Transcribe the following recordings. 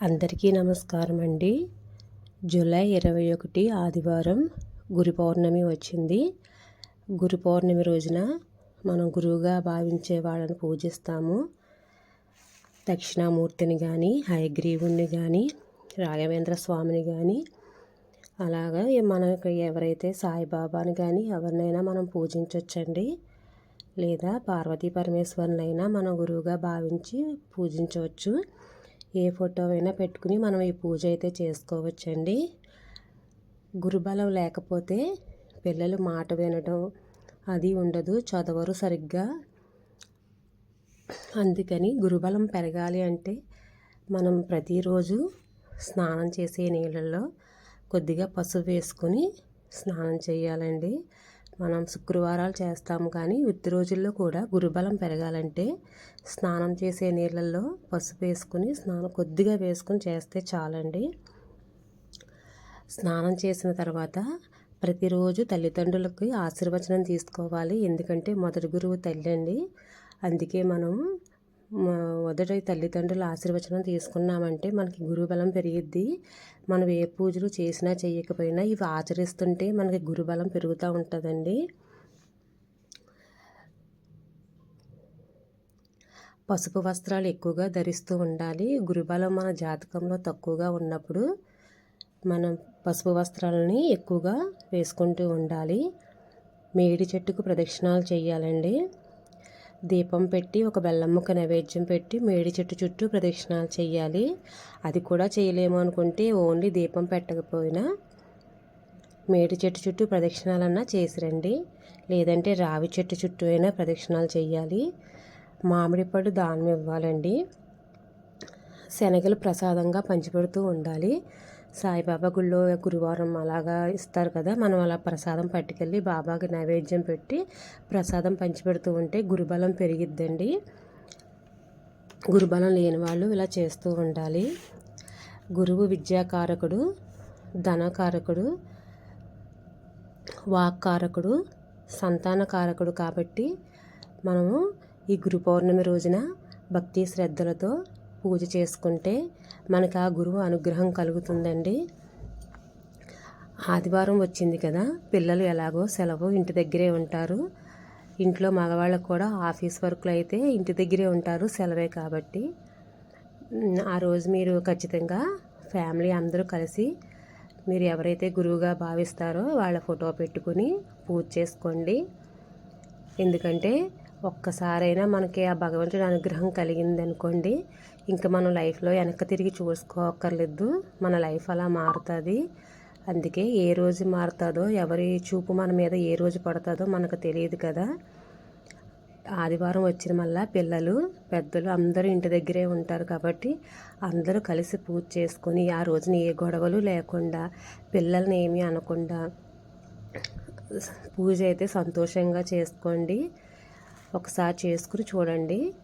అందరికీ నమస్కారం అండి జూలై ఇరవై ఒకటి ఆదివారం గురు పౌర్ణమి వచ్చింది. గురు పౌర్ణమి రోజున మనం గురువుగా భావించే వాళ్ళని పూజిస్తాము. దక్షిణామూర్తిని కానీ హయగ్రీవుణ్ణి కానీ రాఘవేంద్ర స్వామిని కానీ అలాగా మనకు ఎవరైతే సాయిబాబాని కానీ ఎవరినైనా మనం పూజించవచ్చండి లేదా పార్వతీ పరమేశ్వరునైనా మనం గురువుగా భావించి పూజించవచ్చు. ఏ ఫోటో అయినా పెట్టుకుని మనం ఈ పూజ అయితే చేసుకోవచ్చండి. గురుబలం లేకపోతే పిల్లలు మాట వినడం అది ఉండదు చదవరు సరిగ్గా. అందుకని గురుబలం పెరగాలి అంటే మనం ప్రతిరోజు స్నానం చేసే నీళ్ళల్లో కొద్దిగా పసుపు వేసుకొని స్నానం చేయాలండి. మనం శుక్రవారాలు చేస్తాము కానీ వృత్తి రోజుల్లో కూడా గురుబలం పెరగాలంటే స్నానం చేసే నీళ్ళల్లో పసుపు వేసుకుని స్నానం కొద్దిగా వేసుకుని చేస్తే చాలండి. స్నానం చేసిన తర్వాత ప్రతిరోజు తల్లిదండ్రులకి ఆశీర్వచనం తీసుకోవాలి. ఎందుకంటే మొదటి గురువు తల్లి అండి అందుకే మనం మొదట తల్లిదండ్రుల ఆశీర్వచనం తీసుకున్నామంటే మనకి గురుబలం పెరిగిద్ది. మనం ఏ పూజలు చేసినా చేయకపోయినా ఇవి ఆచరిస్తుంటే మనకి గురుబలం పెరుగుతూ ఉంటుందండి. పసుపు వస్త్రాలు ఎక్కువగా ధరిస్తూ ఉండాలి. గురుబలం మన జాతకంలో తక్కువగా ఉన్నప్పుడు మనం పసుపు వస్త్రాలని ఎక్కువగా వేసుకుంటూ ఉండాలి. మేడి చెట్టుకు ప్రదక్షిణాలు చేయాలండి. దీపం పెట్టి ఒక బెల్లం ముక్క నైవేద్యం పెట్టి మేడి చెట్టు చుట్టూ ప్రదక్షిణాలు చేయాలి అది కూడా చేయలేము అనుకుంటే ఓన్లీ దీపం పెట్టకపోయినా మేడి చెట్టు చుట్టూ ప్రదక్షిణాలన్నా చేసిరండి. లేదంటే రావి చెట్టు చుట్టూ అయినా ప్రదక్షిణాలు చేయాలి మామిడి పళ్ళు దానం ఇవ్వాలండి. శనగలు ప్రసాదంగా పంచిపెడుతూ ఉండాలి. సాయిబాబా గుళ్ళో గురువారం అలాగా ఇస్తారు కదా. మనం అలా ప్రసాదం పట్టుకెళ్ళి బాబాకి నైవేద్యం పెట్టి ప్రసాదం పంచిపెడుతూ ఉంటే గురుబలం పెరిగిద్దండి. గురుబలం లేని వాళ్ళు ఇలా చేస్తూ ఉండాలి. గురువు విద్యాకారకుడు ధనకారకుడు వాక్కారకుడు సంతానకారకుడు కాబట్టి మనము ఈ గురు పౌర్ణమి రోజున భక్తి శ్రద్ధలతో పూజ చేసుకుంటే మనకు ఆ గురువు అనుగ్రహం కలుగుతుందండి. ఆదివారం వచ్చింది కదా పిల్లలు ఎలాగో సెలవు ఇంటి దగ్గరే ఉంటారు. ఇంట్లో మగవాళ్ళకు కూడా ఆఫీస్ వర్క్లు అయితే ఇంటి దగ్గరే ఉంటారు సెలవే కాబట్టి. ఆ రోజు మీరు ఖచ్చితంగా ఫ్యామిలీ అందరూ కలిసి మీరు ఎవరైతే గురువుగా భావిస్తారో వాళ్ళ ఫోటో పెట్టుకుని పూజ చేసుకోండి. ఎందుకంటే ఒక్కసారైనా మనకి ఆ భగవంతుడి అనుగ్రహం కలిగింది అనుకోండి ఇంకా మనం లైఫ్లో వెనక్కి తిరిగి చూసుకోక్కర్లేదు. మన లైఫ్ అలా మారుతుంది. అందుకే ఏ రోజు మారుతుందో ఎవరి చూపు మన మీద ఏ రోజు పడుతుందో మనకు తెలియదు కదా. ఆదివారం వచ్చిన మళ్ళా పిల్లలు పెద్దలు అందరూ ఇంటి దగ్గరే ఉంటారు కాబట్టి అందరూ కలిసి పూజ చేసుకొని ఆ రోజున ఏ గొడవలు లేకుండా పిల్లల్ని ఏమీ అనకుండా పూజ అయితే సంతోషంగా చేసుకోండి. ఒకసారి చేసుకుని చూడండి.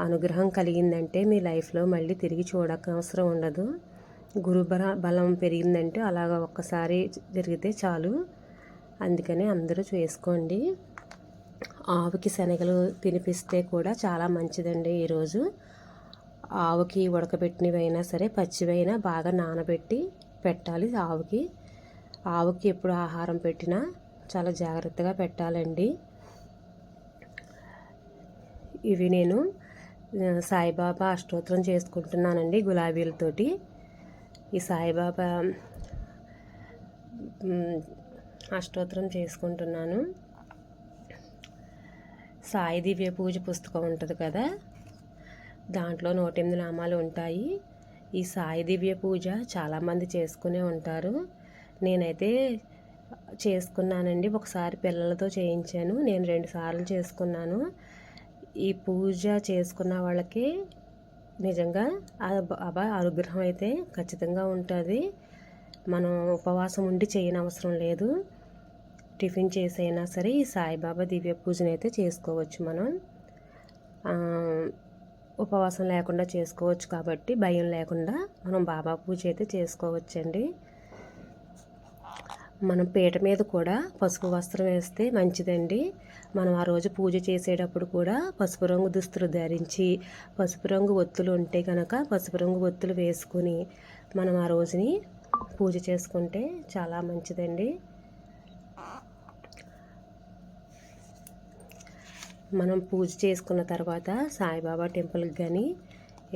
అనుగ్రహం కలిగిందంటే మీ లైఫ్లో మళ్ళీ తిరిగి చూడక ఉండదు. గురు బలం పెరిగిందంటే అలాగ ఒక్కసారి జరిగితే చాలు. అందుకని అందరూ చేసుకోండి. ఆవుకి శనగలు తినిపిస్తే కూడా చాలా మంచిదండి ఈరోజు. ఆవుకి ఉడకబెట్టినవైనా సరే పచ్చివైనా బాగా నానబెట్టి పెట్టాలి ఆవుకి. ఆవుకి ఎప్పుడు ఆహారం పెట్టినా చాలా జాగ్రత్తగా పెట్టాలండి. ఇవి నేను సాయిబాబా అష్టోత్తరం చేసుకుంటున్నానండి గులాబీలతోటి. ఈ సాయిబాబా అష్టోత్తరం చేసుకుంటున్నాను. సాయి దివ్య పూజ పుస్తకం ఉంటుంది కదా దాంట్లో నూట ఎనిమిది నామాలు ఉంటాయి. ఈ సాయి దివ్య పూజ చాలామంది చేసుకునే ఉంటారు. నేనైతే చేసుకున్నానండి ఒకసారి పిల్లలతో చేయించాను నేను రెండు సార్లు చేసుకున్నాను. ఈ పూజ చేసుకున్న వాళ్ళకి నిజంగా అబ్బా అనుగ్రహం అయితే ఖచ్చితంగా ఉంటుంది. మనం ఉపవాసం ఉండి చేయనవసరం లేదు. టిఫిన్ చేసైనా సరే ఈ సాయిబాబా దివ్య పూజను అయితే చేసుకోవచ్చు మనం. ఉపవాసం లేకుండా చేసుకోవచ్చు కాబట్టి భయం లేకుండా మనం బాబా పూజ అయితే చేసుకోవచ్చండి. మనం పీట మీద కూడా పసుపు వస్త్రం వేస్తే మంచిదండి. మనం ఆ రోజు పూజ చేసేటప్పుడు కూడా పసుపు రంగు దుస్తులు ధరించి పసుపు రంగు ఒత్తులు ఉంటే కనుక పసుపు రంగు ఒత్తులు వేసుకుని మనం ఆ రోజుని పూజ చేసుకుంటే చాలా మంచిదండి. మనం పూజ చేసుకున్న తర్వాత సాయిబాబా టెంపుల్కి కానీ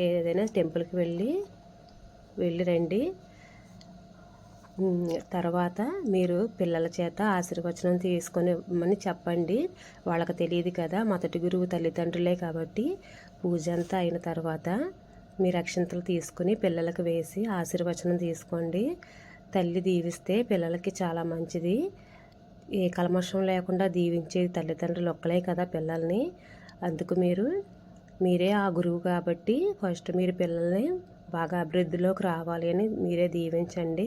ఏదైనా టెంపుల్కి వెళ్ళి వెళ్ళి రండి. తర్వాత మీరు పిల్లల చేత ఆశీర్వచనం తీసుకొని చెప్పండి. వాళ్ళకి తెలియదు కదా మొదటి గురువు తల్లిదండ్రులే కాబట్టి పూజ అంతా అయిన తర్వాత మీరు అక్షంతలు తీసుకుని పిల్లలకు వేసి ఆశీర్వచనం తీసుకోండి. తల్లి దీవిస్తే పిల్లలకి చాలా మంచిది. ఏ కల్మషం లేకుండా దీవించేది తల్లిదండ్రులు ఒక్కలే కదా పిల్లల్ని. అందుకు మీరు మీరే ఆ గురువు కాబట్టి ఫస్ట్ మీరు పిల్లల్ని బాగా అభివృద్ధిలోకి రావాలి అని మీరే దీవించండి.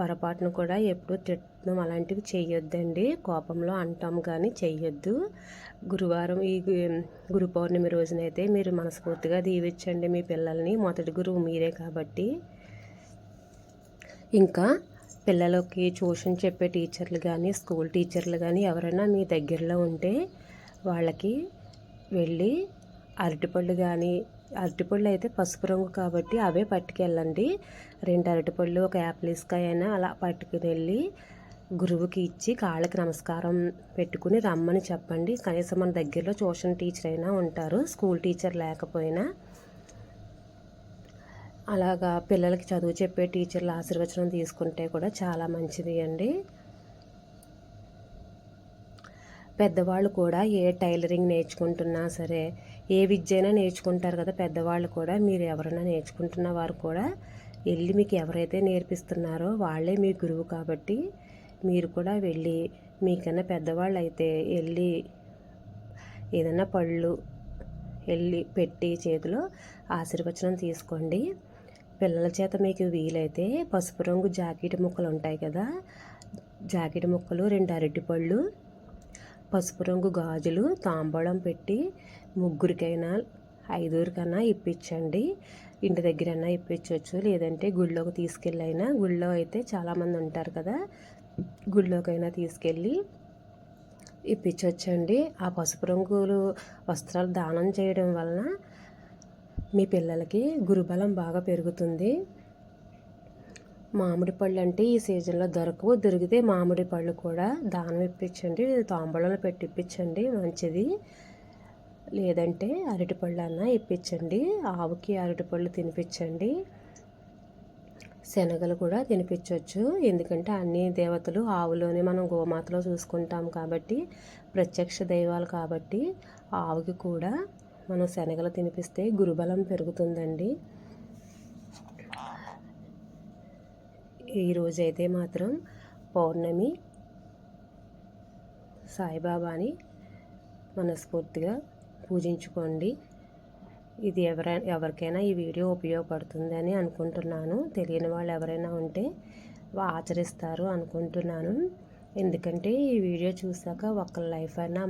పొరపాటును కూడా ఎప్పుడు తిట్టడం అలాంటివి చేయొద్దండి. కోపంలో అంటాం కానీ చేయొద్దు గురువారం ఈ గురు పౌర్ణమి రోజునైతే మీరు మనస్ఫూర్తిగా దీవించండి మీ పిల్లల్ని. మొదటి గురువు మీరే కాబట్టి. ఇంకా పిల్లలకి ట్యూషన్ చెప్పే టీచర్లు కానీ స్కూల్ టీచర్లు కానీ ఎవరైనా మీ దగ్గరలో ఉంటే వాళ్ళకి వెళ్ళి అరటిపళ్ళు కానీ అరటిపళ్ళు అయితే పసుపు రంగు కాబట్టి అవే పట్టుకెళ్ళండి. రెండు అరటిపళ్ళు ఒక యాపిల్ అయినా అలా పట్టుకుని వెళ్ళి గురువుకి ఇచ్చి కాళ్ళకి నమస్కారం పెట్టుకుని రమ్మని చెప్పండి. కనీసం మన దగ్గరలో ట్యూషన్ టీచర్ అయినా ఉంటారు స్కూల్ టీచర్ లేకపోయినా. అలాగా పిల్లలకి చదువు చెప్పే టీచర్ల ఆశీర్వచనం తీసుకుంటే కూడా చాలా మంచిది అండి. పెద్దవాళ్ళు కూడా ఏ టైలరింగ్ నేర్చుకుంటున్నా సరే ఏ విద్య అయినా నేర్చుకుంటారు కదా పెద్దవాళ్ళు కూడా. మీరు ఎవరైనా నేర్చుకుంటున్న వారు కూడా వెళ్ళి మీకు ఎవరైతే నేర్పిస్తున్నారో వాళ్ళే మీ గురువు కాబట్టి మీరు కూడా వెళ్ళి మీకన్నా పెద్దవాళ్ళు అయితే వెళ్ళి ఏదైనా పళ్ళు వెళ్ళి పెట్టి చేతిలో ఆశీర్వచనం తీసుకోండి. పిల్లల చేత మీకు వీలైతే పసుపు రంగు జాకెట్ ముక్కలు ఉంటాయి కదా. జాకెట్ ముక్కలు రెండు అరటిపళ్ళు పసుపు రంగు గాజులు తాంబూలం పెట్టి ముగ్గురికైనా ఐదుగురికైనా ఇప్పించండి. ఇంటి దగ్గరైనా ఇప్పించవచ్చు. లేదంటే గుళ్ళోకి తీసుకెళ్ళైనా గుళ్ళో అయితే చాలామంది ఉంటారు కదా గుళ్ళోకైనా తీసుకెళ్ళి ఇప్పించవచ్చండి ఆ పసుపు రంగులు వస్త్రాలు దానం చేయడం వలన మీ పిల్లలకి గురుబలం బాగా పెరుగుతుంది. మామిడి పళ్ళు అంటే ఈ సీజన్లో దొరకవు. దొరికితే మామిడి పళ్ళు కూడా దానం ఇప్పించండి. తాంబూలంలో పెట్టి ఇప్పించండి. మంచిది. లేదంటే అరటిపళ్ళు అన్న ఇప్పించండి. ఆవుకి అరటిపళ్ళు తినిపించండి. శనగలు కూడా తినిపించవచ్చు ఎందుకంటే అన్ని దేవతలు ఆవులోనే మనం గోమాతలో చూసుకుంటాం కాబట్టి ప్రత్యక్ష దైవాలు కాబట్టి ఆవుకి కూడా మనం శనగలు తినిపిస్తే గురుబలం పెరుగుతుందండి. ఈరోజైతే మాత్రం పౌర్ణమి సాయిబాబాని మనస్ఫూర్తిగా పూజించుకోండి. ఇది ఎవరైనా ఎవరికైనా ఈ వీడియో ఉపయోగపడుతుందని అనుకుంటున్నాను. తెలియని వాళ్ళు ఎవరైనా ఉంటే ఆచరిస్తారు అనుకుంటున్నాను. ఎందుకంటే ఈ వీడియో చూసాక ఒక లైఫ్ అయినా